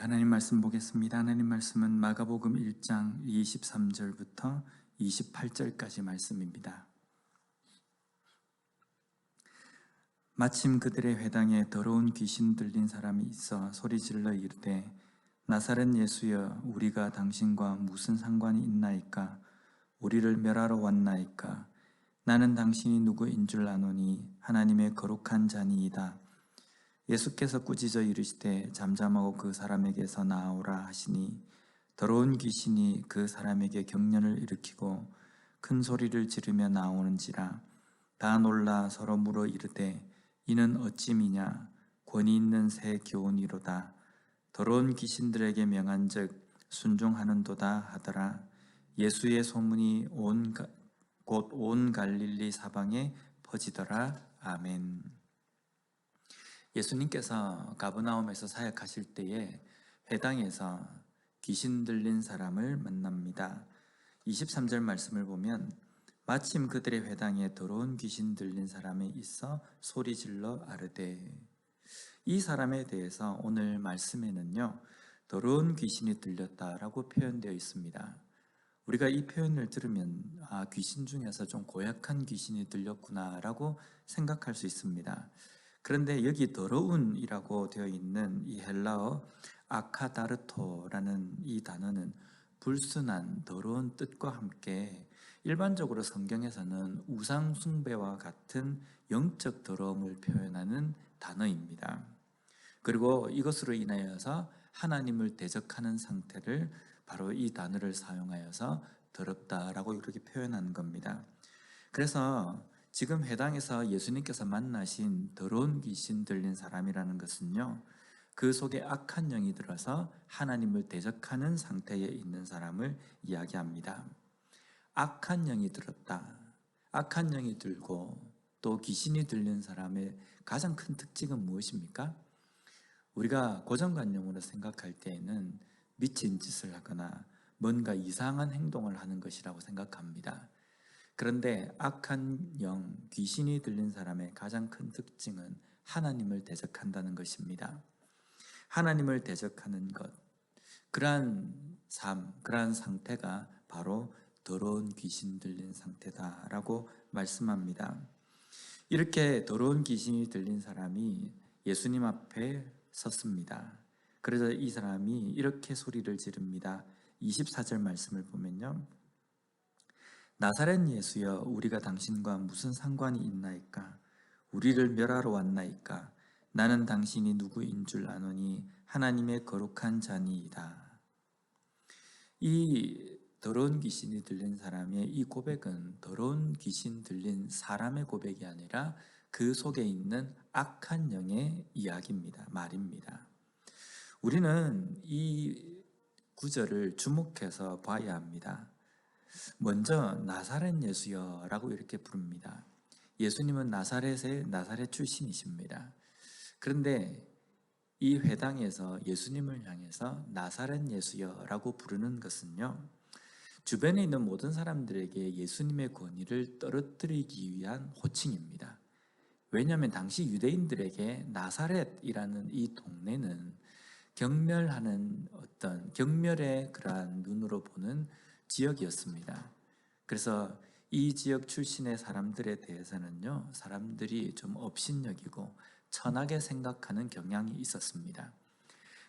하나님 말씀 보겠습니다. 하나님 말씀은 마가복음 1장 23절부터 28절까지 말씀입니다. 마침 그들의 회당에 더러운 귀신 들린 사람이 있어 소리 질러 이르되 나사렛 예수여 우리가 당신과 무슨 상관이 있나이까 우리를 멸하러 왔나이까 나는 당신이 누구인 줄 아노니 하나님의 거룩한 자니이다 예수께서 꾸짖어 이르시되 잠잠하고 그 사람에게서 나오라 하시니 더러운 귀신이 그 사람에게 경련을 일으키고 큰 소리를 지르며 나오는지라. 다 놀라 서로 물어 이르되 이는 어찌미냐? 권위 있는 새 교훈이로다. 더러운 귀신들에게 명한즉 순종하는도다 하더라. 예수의 소문이 온 곧온 갈릴리 사방에 퍼지더라. 아멘. 예수님께서 가브나움에서 사역하실 때에 회당에서 귀신 들린 사람을 만납니다. 23절 말씀을 보면 마침 그들의 회당에 더러운 귀신 들린 사람이 있어 소리 질러 아르되 이 사람에 대해서 오늘 말씀에는요 더러운 귀신이 들렸다라고 표현되어 있습니다. 우리가 이 표현을 들으면 아 귀신 중에서 좀 고약한 귀신이 들렸구나라고 생각할 수 있습니다. 그런데 여기 더러운이라고 되어 있는 이 헬라어 아카다르토라는 이 단어는 불순한 더러운 뜻과 함께 일반적으로 성경에서는 우상 숭배와 같은 영적 더러움을 표현하는 단어입니다. 그리고 이것으로 인하여서 하나님을 대적하는 상태를 바로 이 단어를 사용하여서 더럽다라고 이렇게 표현하는 겁니다. 그래서 지금 해당에서 예수님께서 만나신 더러운 귀신 들린 사람이라는 것은요, 그 속에 악한 영이 들어서 하나님을 대적하는 상태에 있는 사람을 이야기합니다. 악한 영이 들었다. 악한 영이 들고 또 귀신이 들린 사람의 가장 큰 특징은 무엇입니까? 우리가 고정관념으로 생각할 때에는 미친 짓을 하거나 뭔가 이상한 행동을 하는 것이라고 생각합니다. 그런데 악한 영, 귀신이 들린 사람의 가장 큰 특징은 하나님을 대적한다는 것입니다. 하나님을 대적하는 것, 그러한 삶, 그러한 상태가 바로 더러운 귀신 들린 상태다라고 말씀합니다. 이렇게 더러운 귀신이 들린 사람이 예수님 앞에 섰습니다. 그래서 이 사람이 이렇게 소리를 지릅니다. 24절 말씀을 보면요. 나사렛 예수여 우리가 당신과 무슨 상관이 있나이까 우리를 멸하러 왔나이까 나는 당신이 누구인 줄 아노니 하나님의 거룩한 자니이다. 이 더러운 귀신이 들린 사람의 이 고백은 더러운 귀신 들린 사람의 고백이 아니라 그 속에 있는 악한 영의 이야기입니다. 말입니다. 우리는 이 구절을 주목해서 봐야 합니다. 먼저 나사렛 예수여라고 이렇게 부릅니다. 예수님은 나사렛의 나사렛 출신이십니다. 그런데 이 회당에서 예수님을 향해서 나사렛 예수여라고 부르는 것은요. 주변에 있는 모든 사람들에게 예수님의 권위를 떨어뜨리기 위한 호칭입니다. 왜냐하면 당시 유대인들에게 나사렛이라는 이 동네는 경멸하는 어떤 경멸의 그러한 눈으로 보는 지역이었습니다. 그래서 이 지역 출신의 사람들에 대해서는요, 사람들이 좀 업신여기고 천하게 생각하는 경향이 있었습니다.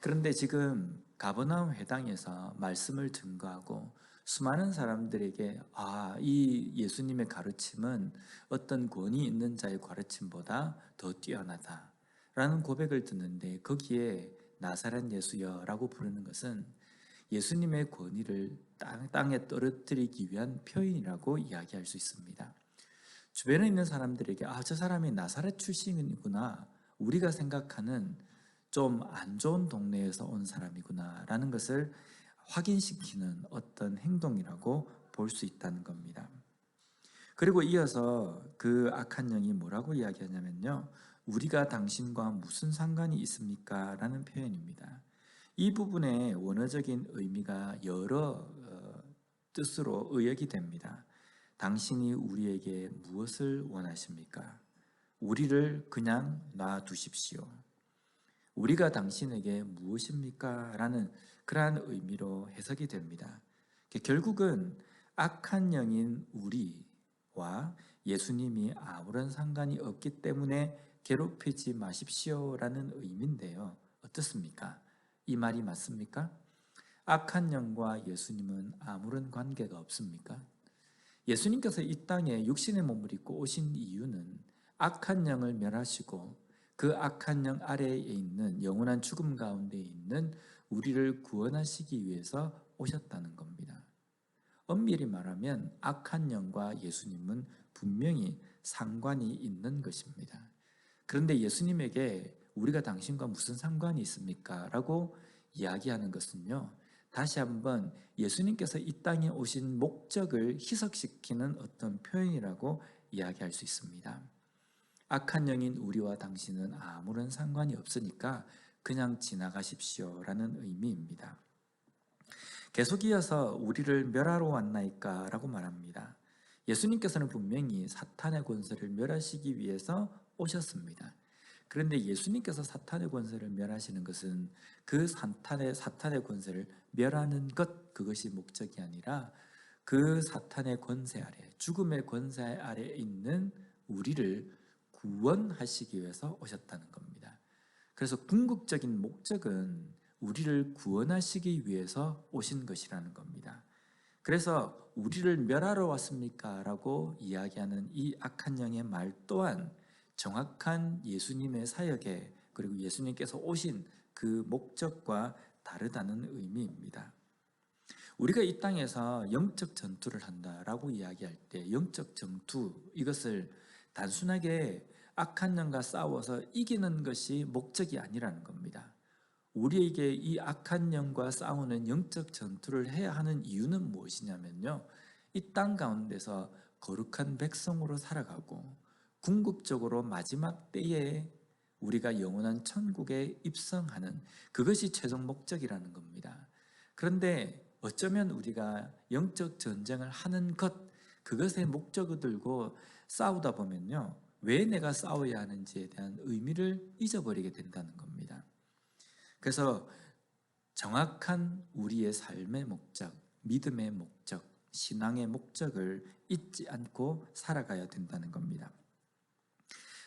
그런데 지금 가버나움 회당에서 말씀을 증거하고 수많은 사람들에게 아, 이 예수님의 가르침은 어떤 권위 있는 자의 가르침보다 더 뛰어나다. 라는 고백을 듣는데 거기에 나사렛 예수여라고 부르는 것은 예수님의 권위를 땅 에 떨어뜨리기 위한 표현이라고 이야기할 수 있습니다. 주변에 있는 사람들에게 아, 저 사람이 나사렛 출신이구나. 우리가 생각하는 좀 안 좋은 동네에서 온 사람이구나. 라는 것을 확인시키는 어떤 행동이라고 볼 수 있다는 겁니다. 그리고 이어서 그 악한 영이 뭐라고 이야기하냐면요. 우리가 당신과 무슨 상관이 있습니까? 라는 표현입니다. 이 부분의 원어적인 의미가 여러 어, 뜻으로 의역이 됩니다. 당신이 우리에게 무엇을 원하십니까? 우리를 그냥 놔두십시오. 우리가 당신에게 무엇입니까? 라는 그러한 의미로 해석이 됩니다. 결국은 악한 영인 우리와 예수님이 아무런 상관이 없기 때문에 괴롭히지 마십시오 라는 의미인데요. 어떻습니까? 이 말이 맞습니까? 악한 영과 예수님은 아무런 관계가 없습니까? 예수님께서 이 땅에 육신의 몸을 입고 오신 이유는 악한 영을 멸하시고 그 악한 영 아래에 있는 영원한 죽음 가운데 있는 우리를 구원하시기 위해서 오셨다는 겁니다. 엄밀히 말하면 악한 영과 예수님은 분명히 상관이 있는 것입니다. 그런데 예수님에게 우리가 당신과 무슨 상관이 있습니까? 라고 이야기하는 것은요. 다시 한번 예수님께서 이 땅에 오신 목적을 희석시키는 어떤 표현이라고 이야기할 수 있습니다. 악한 영인 우리와 당신은 아무런 상관이 없으니까 그냥 지나가십시오라는 의미입니다. 계속 이어서 우리를 멸하러 왔나이까 라고 말합니다. 예수님께서는 분명히 사탄의 권세를 멸하시기 위해서 오셨습니다. 그런데 예수님께서 사탄의 권세를 멸하시는 것은 그 사탄의 사탄의 권세를 멸하는 것 그것이 목적이 아니라 그 사탄의 권세 아래 죽음의 권세 아래 있는 우리를 구원하시기 위해서 오셨다는 겁니다. 그래서 궁극적인 목적은 우리를 구원하시기 위해서 오신 것이라는 겁니다. 그래서 우리를 멸하러 왔습니까? 라고 이야기하는 이 악한 영의 말 또한 정확한 예수님의 사역에 그리고 예수님께서 오신 그 목적과 다르다는 의미입니다. 우리가 이 땅에서 영적 전투를 한다라고 이야기할 때 영적 전투 이것을 단순하게 악한 영과 싸워서 이기는 것이 목적이 아니라는 겁니다. 우리에게 이 악한 영과 싸우는 영적 전투를 해야 하는 이유는 무엇이냐면요. 이 땅 가운데서 거룩한 백성으로 살아가고 궁극적으로 마지막 때에 우리가 영원한 천국에 입성하는 그것이 최종 목적이라는 겁니다. 그런데 어쩌면 우리가 영적 전쟁을 하는 것 그것의 목적을 들고 싸우다 보면요. 왜 내가 싸워야 하는지에 대한 의미를 잊어버리게 된다는 겁니다. 그래서 정확한 우리의 삶의 목적, 믿음의 목적, 신앙의 목적을 잊지 않고 살아가야 된다는 겁니다.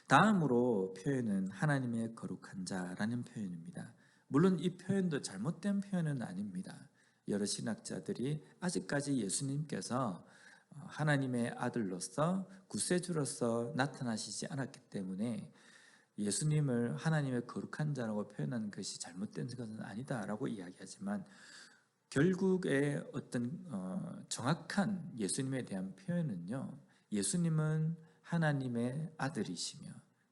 다음으로 표현은 하나님의 거룩한 자라는 표현입니다. 물론 이 표현도 잘못된 표현은 아닙니다. 여러 신학자들이 아직까지 예수님께서 어, 하나님의 아들로서 구세주로서 나타나시지 않았기 때문에 예수님을 하나님의 거룩한 자라고 표현하는 것이 잘못된 것은 아니다라고 이야기하지만 결국에 어떤 어, 정확한 예수님에 대한 표현은요. 예수님은 하나님의 아들이시며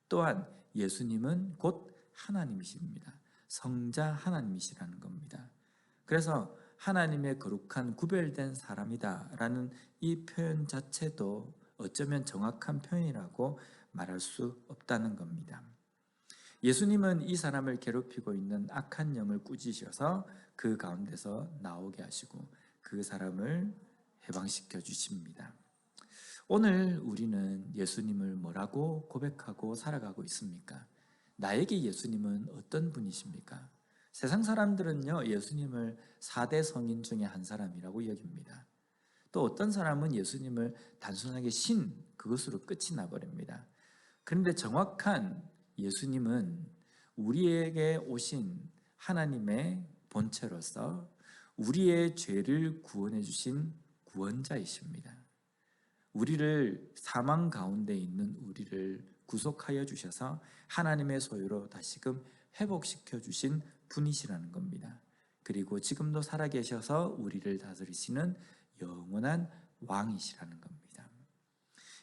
또한 예수님은 곧 하나님이십니다. 성자 하나님이시라는 겁니다. 그래서 하나님의 거룩한 구별된 사람이다 라는 이 표현 자체도 어쩌면 정확한 표현이라고 말할 수 없다는 겁니다. 예수님은 이 사람을 괴롭히고 있는 악한 영을 꾸짖으셔서 그 가운데서 나오게 하시고 그 사람을 해방시켜 주십니다. 오늘 우리는 예수님을 뭐라고 고백하고 살아가고 있습니까? 나에게 예수님은 어떤 분이십니까? 세상 사람들은요, 예수님을 4대 성인 중에 한 사람이라고 여깁니다. 또 어떤 사람은 예수님을 단순하게 신, 그것으로 끝이 나버립니다. 그런데 정확한 예수님은 우리에게 오신 하나님의 본체로서 우리의 죄를 구원해 주신 구원자이십니다. 우리를 사망 가운데 있는 우리를 구속하여 주셔서 하나님의 소유로 다시금 회복시켜 주신 분이시라는 겁니다. 그리고 지금도 살아계셔서 우리를 다스리시는 영원한 왕이시라는 겁니다.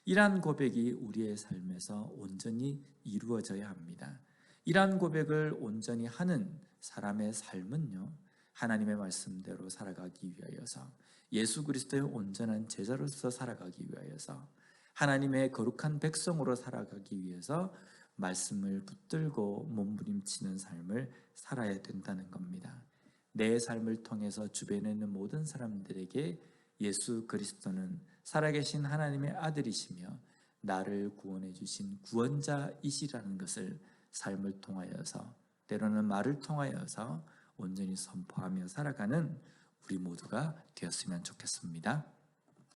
이러한 고백이 우리의 삶에서 온전히 이루어져야 합니다. 이러한 고백을 온전히 하는 사람의 삶은요, 하나님의 말씀대로 살아가기 위하여서 예수 그리스도의 온전한 제자로서 살아가기 위하여서 하나님의 거룩한 백성으로 살아가기 위해서 말씀을 붙들고 몸부림치는 삶을 살아야 된다는 겁니다. 내 삶을 통해서 주변에 있는 모든 사람들에게 예수 그리스도는 살아계신 하나님의 아들이시며 나를 구원해 주신 구원자이시라는 것을 삶을 통하여서 때로는 말을 통하여서 온전히 선포하며 살아가는 우리 모두가 되었으면 좋겠습니다.